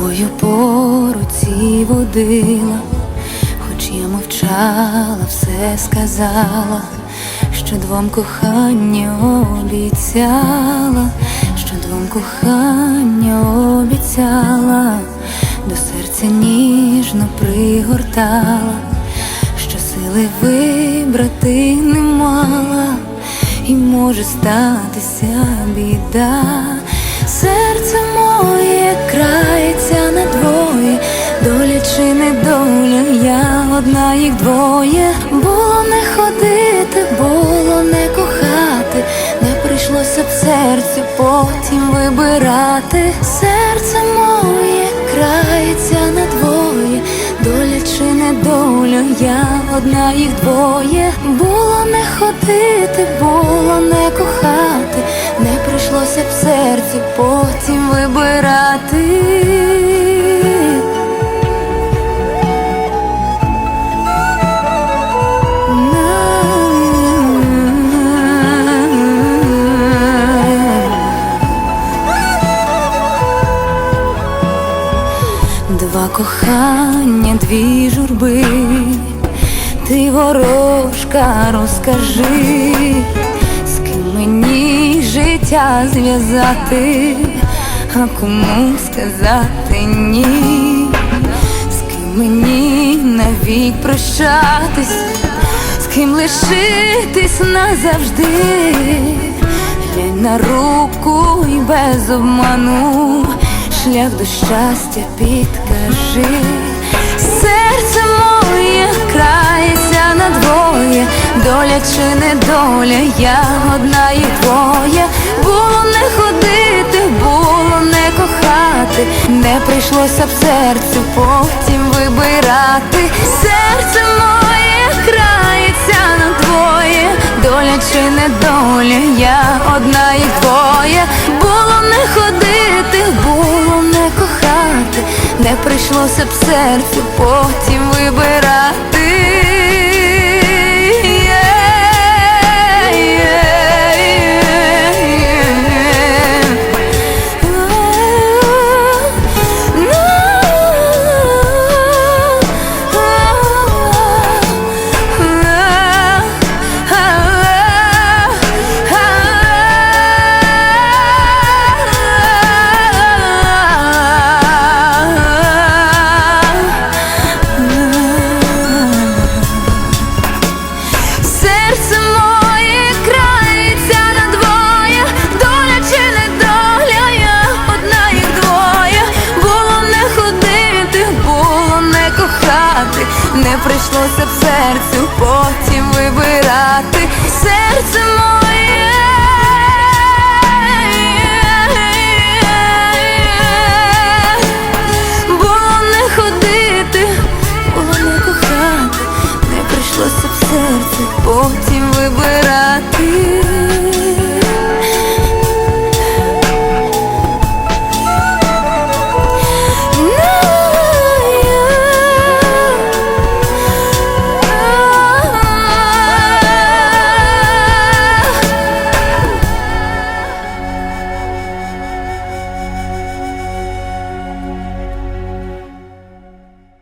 тобою по руці водила, хоч я мовчала, все сказала, що двом кохання обіцяла, що двом кохання обіцяла, до серця ніжно пригортала, що сили вибрати не мала, і може статися біда. Серце одна їх двоє. Було не ходити, було не кохати, не прийшлося б серцю потім вибирати. Серце моє крається на двоє, доля чи не доля, я одна їх двоє. Було не ходити, було не кохати, не прийшлося б серцю потім вибирати. Два кохання, дві журби, ти ворожка, розкажи, з ким мені життя зв'язати, а кому сказати ні, з ким мені навік прощатись, з ким лишитись назавжди, глянь на руку і без обману. Шлях до щастя підкажи, серце моє крається на двоє, доля чи не доля, я одна і двоє. Було не ходити, було не кохати, не прийшлося б серцю потім вибирати. Серце моє крається на двоє, доля чи не доля, я одна і двоє. Було не ходити, прийшлося б серцю потім вибирати. прийшлося б серцю потім вибирати.